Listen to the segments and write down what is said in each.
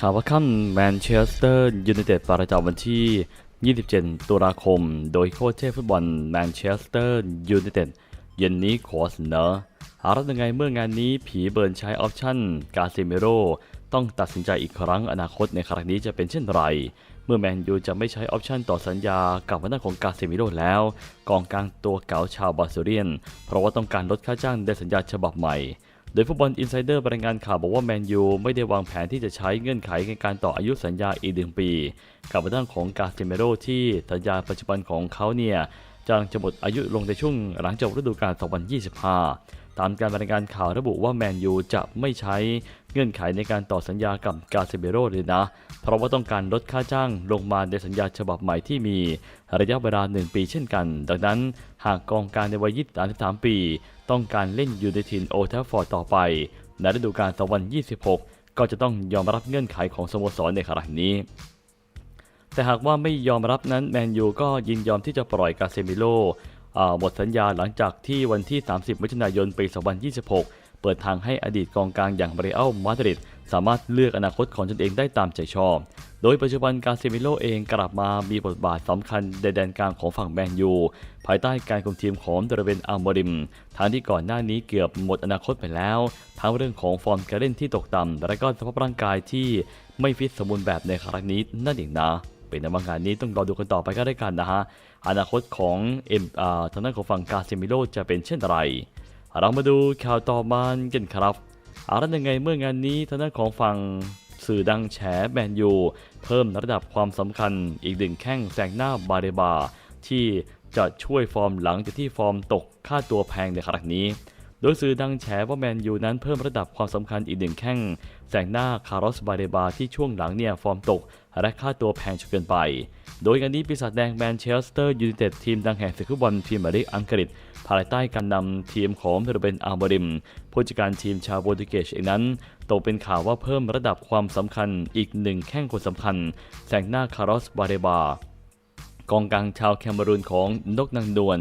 ข่าวว่าค่ำแมนเชสเตอร์ยูไนเต็ดประจำวันที่ 27 ตุลาคม โดยโค้ชเช่ฟุตบอลแมนเชสเตอร์ยูไนเต็ดเย็นนี้ขอเสนอหารับยังไงเมื่องานนี้ผีเบิร์นใช้ออปชั่น กาเซเมโรต้องตัดสินใจอีกครั้งอนาคตในครั้งนี้จะเป็นเช่นไร เมื่อแมนยูจะไม่ใช้ออปชั่นต่อสัญญากับวันหน้าของกาเซมิโรแล้ว กองกลางตัวเก๋าชาวบาร์เซเลียน เพราะว่าต้องการลดค่าจ้างในสัญญาฉบับใหม่ ดยฟุตบอลอินไซเดอร์รายงานข่าวบอกว่าแมนยูไม่ได้วางแผนที่จะใช้เงื่อนไขในการต่ออายุสัญญาอีกหนึ่งปี กับทางของกาเซเมโรที่สัญญาปัจจุบันของเขาเนี่ยจะจะหมดอายุลงในช่วงหลังจากฤดูกาล 2025 ตามการรายงานข่าวระบุว่าแมนยูจะไม่ใช้เงื่อนไขในการต่อสัญญากับกาเซเมโรเลยนะ เพราะว่าต้องการลดค่าจ้างลงมาในสัญญาฉบับใหม่ที่มีระยะเวลา 1 ปีเช่นกัน ดังนั้นหากกองการในวัย 23 ปี ต้องการเล่นอยู่ในถิ่นโอลด์แทฟฟอร์ดต่อไปในฤดูกาล2026 ก็จะต้องยอมรับเงื่อนไขของสโมสรในครั้งนี้ แต่หากว่าไม่ยอมรับนั้นแมนยูก็ยินยอมที่จะปล่อยกาเซมิโล่หมดสัญญาหลังจากที่วันที่ 30 มิถุนายนปี 2026 เปิดทางให้อดีตกองกลางอย่างเรอัลมาดริดสามารถเลือกอนาคตของตนเองได้ตามใจชอบ ดยปัจจุบันกาเซมิโลเองกลับมามีบทบาทสำคัญในแดนกลางของฝั่งแมนยู ภายใต้การคุมทีมของเดรเวนอัลโมริมทางที่ก่อนหน้านี้เกือบหมดอนาคตไปแล้ว ทั้งเรื่องของฟอร์มการเล่นที่ตกต่ำและก็สภาพร่างกายที่ไม่ฟิตสมบูรณ์แบบในครั้งนี้นั่นเองนะเป็นในบางงานนี้ต้องรอดูกันต่อไปก็ได้กันนะฮะ อนาคตของเอ็มอาทางด้านของฝั่งกาเซมิโลจะเป็นเช่นไร เรามาดูข่าวต่อมากันครับอารันยังไงเมื่องานนี้ทางด้านของฝั่ง สื่อดังแฉแมนยู เพิ่มระดับความสำคัญอีกหนึ่งแข้งแซงหน้าบาเดบา ที่จะช่วยฟอร์มหลังจากที่ฟอร์มตกค่าตัวแพงในครั้งนี้ โดยสื่อดังแฉว่าแมนยูนั้นเพิ่มระดับความสำคัญอีกหนึ่งแข้งแซงหน้าคาร์ลสบาเดบาที่ช่วงหลังเนี่ยฟอร์มตกและค่าตัวแพงจนเกินไป โดยงานนี้ปีศาจแดงแมนเชสเตอร์ยูไนเต็ดทีมดังแห่งศึกฟุตบอลพรีเมียร์ลีกอังกฤษภายใต้การนำทีมของเทโรเบนอาร์บริมผู้จัดการทีมชาวโปรตุเกสเองนั้น ตกเป็นข่าวว่าเพิ่มระดับความสำคัญอีกหนึ่งแข้งคนสำคัญแซงหน้าคาร์ลสบาเดบากองกลางชาวแคเมรูนของนกนางดวน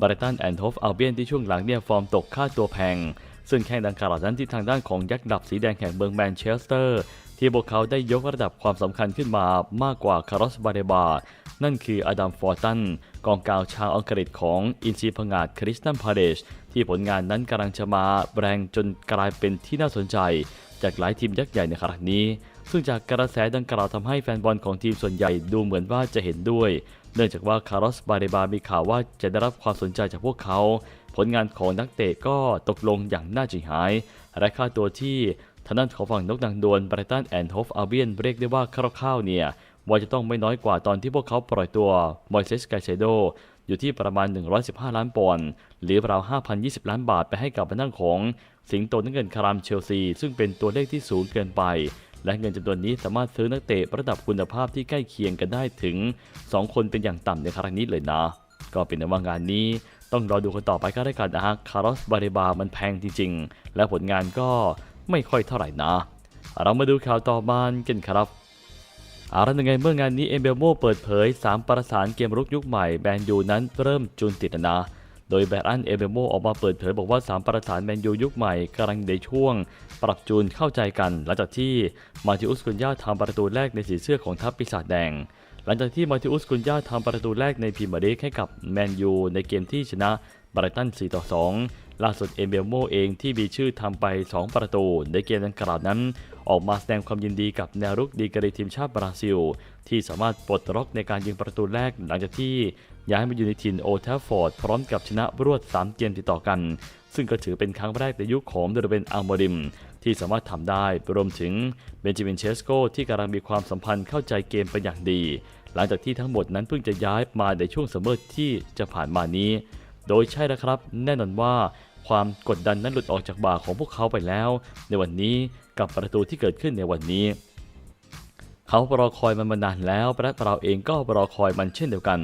บร์ตันแอนโทฟอัลเบียนที่ช่วงหลังเนี่ยฟอร์มตกค่าตัวแพง ซึ่งแข่งดังกล่าวนั้นที่ทางด้านของยักษ์ดับสีแดงแห่งเมืองแมนเชสเตอร์ ที่พวกเขาได้ยกระดับความสำคัญขึ้นมามากกว่าคาร์ลสบาเดบา นั่นคืออดัมฟอร์ตัน กองกลางชาวอังกฤษของอินซีพงาดคริสตันพาเดชที่ผลงานนั้นกำลังจะมาแรงจนกลายเป็นที่น่าสนใจ จากหลายทีมยักษ์ใหญ่ในครั้งนี้ ซึ่งจากกระแสดังกล่าวทำให้แฟนบอลของทีมส่วนใหญ่ดูเหมือนว่าจะเห็นด้วย เนื่องจากว่าคาร์ลสบาเดบามีข่าวว่าจะได้รับความสนใจจากพวกเขา ผลงานของนักเตะก็ตกลงอย่างน่าจิหาย และค่าตัวที่ทางด้านของฝั่งนกนางดวนบรตันแอนด์โฮฟอาเบียนเรียกได้ว่าคร่าวๆเนี่ย ว่าจะต้องไม่น้อยกว่าตอนที่พวกเขาปล่อยตัวมอยเซสไกเซโดอยู่ที่ประมาณ 115 ล้านปอนด์หรือราว 5,020 ล้านบาทไปให้กับทางด้าของสิงโตน้ำเงินคารามเชลซี ซึ่งเป็นตัวเลขที่สูงเกินไป และเงินจำนวนนี้สามารถซื้อนักเตะระดับคุณภาพที่ใกล้เคียงกันได้ถึง 2 คนเป็นอย่างต่ำในครั้งนี้เลยนะ ก็เป็นในว่างานนี้ต้องรอดูกันต่อไปก็ได้กันนะฮะคาร์ลสบาเรบามันแพงจริง ๆ และผลงานก็ไม่ค่อยเท่าไหร่นะ เรามาดูข่าวต่อมากันครับ อารันยังไงเมื่องานนี้เอมเบลโมเปิดเผย 3 ประสานเกมรุกยุคใหม่แมนยูนั้นเริ่มจูนติดนะโดยแบรอันเอเบลโมออกมาเปิดเผยบอกว่า 3 ประสานแมนยูยุคใหม่กำลังในช่วง ปรับจูนเข้าใจกัน หลังจากที่มาติอุสกุนยาทำประตูแรกในสีเสื้อของทัพปีศาจแดง หลังจากที่มาติอุสกุนยาทำประตูแรกในพรีเมียร์ลีกให้กับแมนยูในเกมที่ชนะบรตัน 4 ต่อ 2 ล่าสุดเอเบลโมเองที่มีชื่อทำไป 2 ประตู ในเกมดังกล่าวนั้น ออกมาแสดงความยินดีกับแนวรุกดีกรีทีมชาติบราซิล ที่สามารถปลดล็อกในการยิงประตูแรกหลังจากที่ย้ายมาอยู่ในถิ่นโอลด์แทฟฟอร์ด พร้อมกับชนะรวด 3 เกมติดต่อกัน ซึ่งก็ถือเป็นครั้งแรกในยุคของเดรเบนอัลโมริม ที่สามารถทำได้รวมถึงเบนจามินเชสโกที่กำลังมีความสัมพันธ์เข้าใจเกมเป็นอย่างดี หลังจากที่ทั้งหมดนั้นเพิ่งจะย้ายมาในช่วงซัมเมอร์ที่จะผ่านมานี้ โดยใช่แล้วครับ แน่นอนว่าความกดดันนั้นหลุดออกจากบ่าของพวกเขาไปแล้ว ในวันนี้กับประตูที่เกิดขึ้นในวันนี้ เขารอคอยมันมานานแล้วและเราเองก็รอคอยมันเช่นเดียวกัน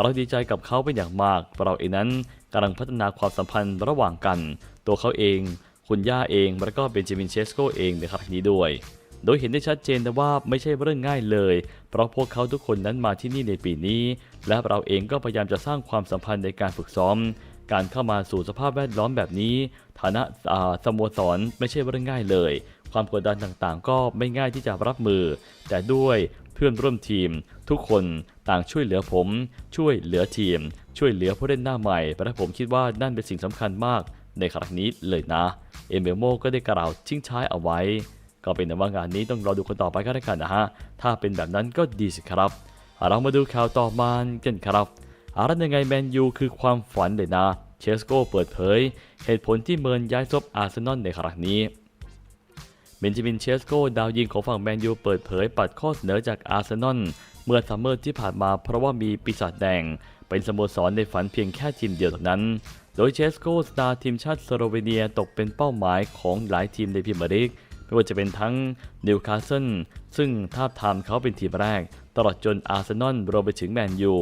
เราดีใจกับเขาเป็นอย่างมากเราเองนั้นกำลังพัฒนาความสัมพันธ์ระหว่างกัน ตัวเขาเอง คุณย่าเองแล้วก็เบนจามินเชสโกเองในครั้งนี้ด้วย โดยเห็นได้ชัดเจนแต่ว่าไม่ใช่เรื่องง่ายเลย เพราะพวกเขาทุกคนนั้นมาที่นี่ในปีนี้ และเราเองก็พยายามจะสร้างความสัมพันธ์ในการฝึกซ้อม การเข้ามาสู่สภาพแวดล้อมแบบนี้ ฐานะสโมสรไม่ใช่เรื่องง่ายเลย ความกดดันต่างๆ ก็ไม่ง่ายที่จะรับมือ แต่ด้วยเพื่อนร่วมทีม ทุกคนต่างช่วยเหลือผม ช่วยเหลือทีม ช่วยเหลือผู้เล่นหน้าใหม่และผมคิดว่านั่นเป็นสิ่งสำคัญมากในครั้งนี้เลยนะ เอเมโมก็ได้กล่าวทิ้งท้ายเอาไว้ ก็เป็นแต่ว่างานนี้ต้องรอดูกันต่อไปก็ได้กันนะฮะ ถ้าเป็นแบบนั้นก็ดีสิครับ เรามาดูข่าวต่อมากันครับอะไรยังไงแมนยูคือความฝันเลยนะ เชสโกเปิดเผย เหตุผลที่เมินย้ายซบอาร์เซนอลในครั้งนี้เบนจามินเชสโกดาวยิงของฝั่งแมนยูเปิดเผยปัดข้อเสนอจากอาร์เซนอลเมื่อซัมเมอร์ที่ผ่านมาเพราะว่ามีปีศาจแดง เป็นสโมสรในฝันเพียงแค่ทีมเดียวเท่านั้น โดยเชสโกสตาร์ทีมชาติสโลเวเนียตกเป็นเป้าหมายของหลายทีมในพรีเมียร์ลีก ไม่ว่าจะเป็นทั้งนิวคาสเซิลซึ่งทาบทามเขาเป็นทีมแรก ตลอดจนอาร์เซนอลรวมไปถึงแมนยู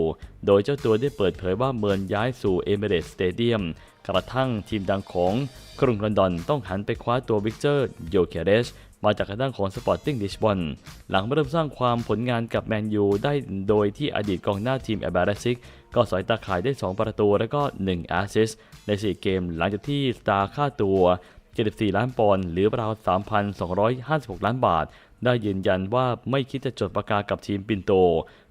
โดยเจ้าตัวได้เปิดเผยว่าเมินย้ายสู่เอเมเรสสเตเดียมกระทั่งทีมดังของกรุงลอนดอนต้องหันไปคว้าตัววิกเตอร์โยเคเรสมาจากกระด้างของสปอร์ติ้งลิชบอนหลังเริ่มสร้างความผลงานกับแมนยูได้โดยที่อดีตกองหน้าทีมแอบาราซิก ก็สอยตาข่ายได้ 2 ประตูและก็ 1 แอสซิสใน 4 เกมหลังจากที่สตาร์ค่าตัว 74 ล้านปอนด์หรือราว 3,256 ล้านบาท ได้ยืนยันว่าไม่คิดจะจดประกากับทีมปินโต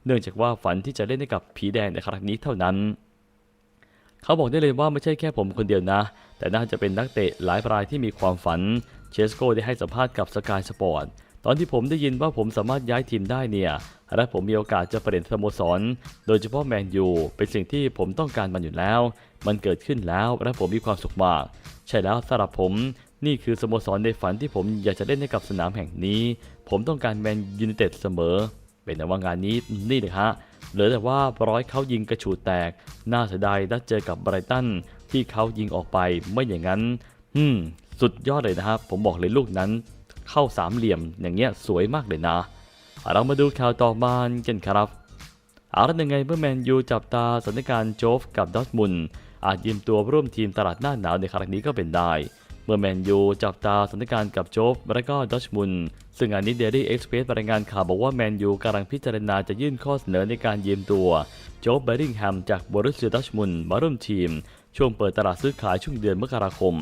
เนื่องจากว่าฝันที่จะเล่นให้กับผีแดงในครั้งนี้เท่านั้น เขาบอกได้เลยว่าไม่ใช่แค่ผมคนเดียวนะ แต่น่าจะเป็นนักเตะหลายรายที่มีความฝัน เชสโกได้ให้สัมภาษณ์กับสกายสปอร์ตตอนที่ผมได้ยินว่าผมสามารถย้ายทีมได้เนี่ย และผมมีโอกาสจะเปลี่ยนสโมสร โดยเฉพาะแมนยู เป็นสิ่งที่ผมต้องการมันอยู่แล้ว มันเกิดขึ้นแล้วและผมมีความสุขมาก ใช่แล้วสำหรับผมนี่คือสโมสรในฝันที่ผมอยากจะเล่นให้กับสนามแห่งนี้ ผมต้องการแมนยูไนเต็ดเสมอ เป็นแต่ว่างานนี้นี่เลยฮะเหลือแต่ว่าร้อยเขายิงกระฉูดแตก น่าเสียดายนัดเจอกับไบรตันที่เขายิงออกไปไม่อย่างนั้นอืมสุดยอดเลยนะครับผมบอกเลยลูกนั้น เข้าสามเหลี่ยมอย่างเงี้ยสวยมากเลยนะเรามาดูข่าวต่อมากันครับเอาละยังไงเมื่อแมนยูจับตาสถานการณ์โจฟกับดอทมุน อาจยืมตัวร่วมทีมตลาดหน้าหนาวในครั้งนี้ก็เป็นได้ เมื่อแมนยูจับตาสถานการณ์กับโจฟและก็ดอร์ทมุน ซึ่งอันนี้เดลี่เอ็กซ์เพรสรายงานข่าวบอกว่าแมนยูกำลังพิจารณาจะยื่นข้อเสนอในการยืมตัวโจฟเบริงแฮมจากบรุสเซียดอร์ทมุนมาร่วมทีม ช่วงเปิดตลาดซื้อขายช่วงเดือนมกราคม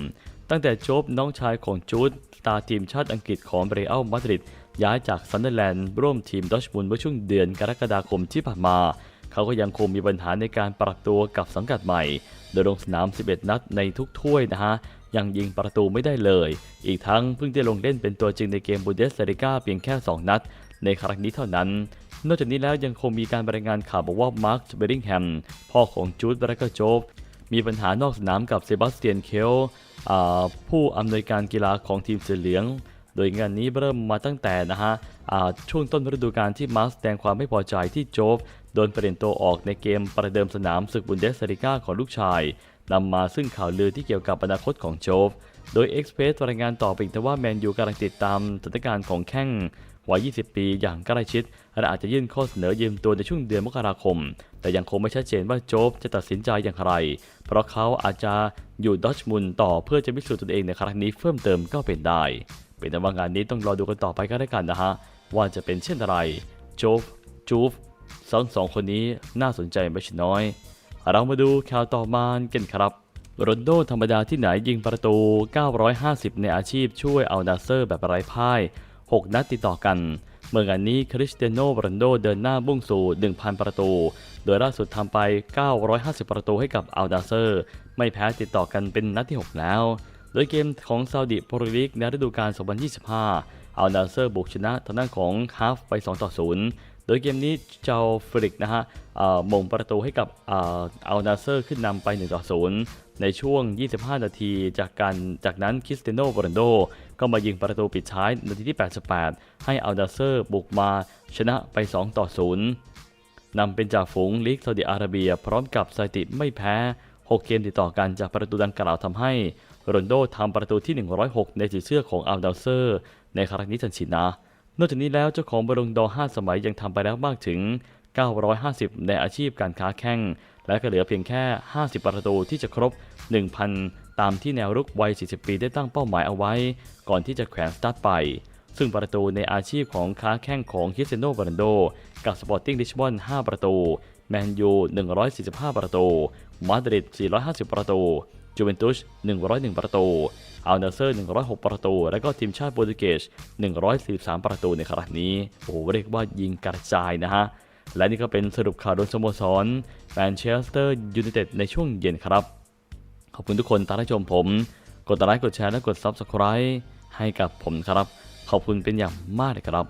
ตั้งแต่โจฟน้องชายของจูดตาทีมชาติอังกฤษของเรอัลมาดริดย้ายจากซันเดอร์แลนด์ร่วมทีมดอชมุนเมื่อช่วงเดือนกรกฎาคมที่ผ่านมา เขาก็ยังคงมีปัญหาในการปรับตัวกับสังกัดใหม่ โดยลงสนาม 11 นัดในทุกถ้วยนะฮะยังยิงประตูไม่ได้เลย อีกทั้งเพิ่งได้ลงเล่นเป็นตัวจริงในเกมบูเดสเลิก้าเพียงแค่ 2 นัด ในครั้งนี้เท่านั้น นอกจากนี้แล้วยังคงมีการรายงานข่าวบอกว่ามาร์คเบริงแฮมพ่อของจูดและก็โจฟมีปัญหานอกสนามกับเซบาสเตียนเคลผู้อำนวยการกีฬาของทีมเสือเหลือง โดยงานนี้เริ่มมาตั้งแต่นะฮะ ช่วงต้นฤดูกาลที่มาร์คแสดงความไม่พอใจที่โจฟโดนเปลี่ยนตัวออกในเกมประเดิมสนามศึกบุนเดสลิก้าของลูกชายนำมาซึ่งข่าวลือที่เกี่ยวกับอนาคตของโจฟ โดยเอ็กซ์เพรสรายงานต่อไปอีกแต่ว่าแมนยูกำลังติดตามสถานการณ์ของแข้งวัย 20 ปีอย่างใกล้ชิดและอาจจะยื่นข้อเสนอยืมตัวในช่วงเดือนมกราคม แต่ยังคงไม่ชัดเจนว่าโจ๊บจะตัดสินใจอย่างไร เพราะเขาอาจจะอยู่ดอชมุนต่อเพื่อจะพิสูจน์ตนเองในครั้งนี้เพิ่มเติมก็เป็นได้ เป็นแต่ว่างานนี้ต้องรอดูกันต่อไปก็ได้กันนะฮะ ว่าจะเป็นเช่นไรโจ๊บจูฟสองสองคนนี้น่าสนใจไม่ใช่น้อย เรามาดูข่าวต่อมากันครับโรนโดธรรมดาที่ไหนยิงประตู 950 ในอาชีพช่วยเอานาเซอร์แบบไร้พ่าย 6 นัดติดต่อกัน เมื่องานนี้คริสเตียโนโรนโดเดินหน้ามุ่งสู่ 1,000 ประตู โดยล่าสุดทำไป 950 ประตูให้กับอัลนาเซอร์ ไม่แพ้ติดต่อกันเป็นนัดที่ 6 แล้ว โดยเกมของซาอุดิโปรลีกในฤดูกาล 2025 อัลนาเซอร์บุกชนะทางด้านของฮาฟไป 2 ต่อ 0 โดยเกมนี้เจ้าฟริกนะฮะเอ่อมงประตูให้กับเอ่ออัลนาเซอร์ขึ้นนำไป 1 ต่อ 0 ในช่วง 25 นาทีจากการจากนั้นคริสเตียโนโรนโด ก็มายิงประตูปิดท้ายนาทีที่ 88 ให้อัลนาเซอร์บุกมาชนะไป 2 ต่อ 0นำเป็นจ่าฝูงลีกซาอุดิอาระเบีย พร้อมกับสถิติไม่แพ้ 6 เกมติดต่อกันจากประตูดังกล่าวทำให้ รนโดทำประตูที่ 106 ในสีเสื้อของอัลนาเซอร์ ในครั้งนี้ทันทีนะ นอกจากนี้แล้วเจ้าของบอลงดอ 5 สมัยยังทำไปแล้วมากถึง 950 ในอาชีพการค้าแข่ง และก็เหลือเพียงแค่ 50 ประตูที่จะครบ 1,000 ตามที่แนวรุกวัย 40 ปีได้ตั้งเป้าหมายเอาไว้ ก่อนที่จะแขวนสตาร์ทไป ซึ่งประตูในอาชีพของค้าแข่งของคริสเตียโนโรนโด กับสปอร์ติ้งลิชบอน 5 ประตู แมนยู 145 ประตู มาดริด 450 ประตู จูเวนตุส 101 ประตูอัลนาเซอร์ 106 ประตู และก็ทีมชาติโปรตุเกส 143 ประตูในครั้งนี้ โอ้โห เรียกว่ายิงกระจายนะฮะ และนี่ก็เป็นสรุปข่าวโดยสโมสรแมนเชสเตอร์ยูไนเต็ดในช่วงเย็นครับ ขอบคุณทุกคนที่รับชมผม กดไลค์ กดแชร์ และกด Subscribe ให้กับผมครับ ขอบคุณเป็นอย่างมากเลยครับ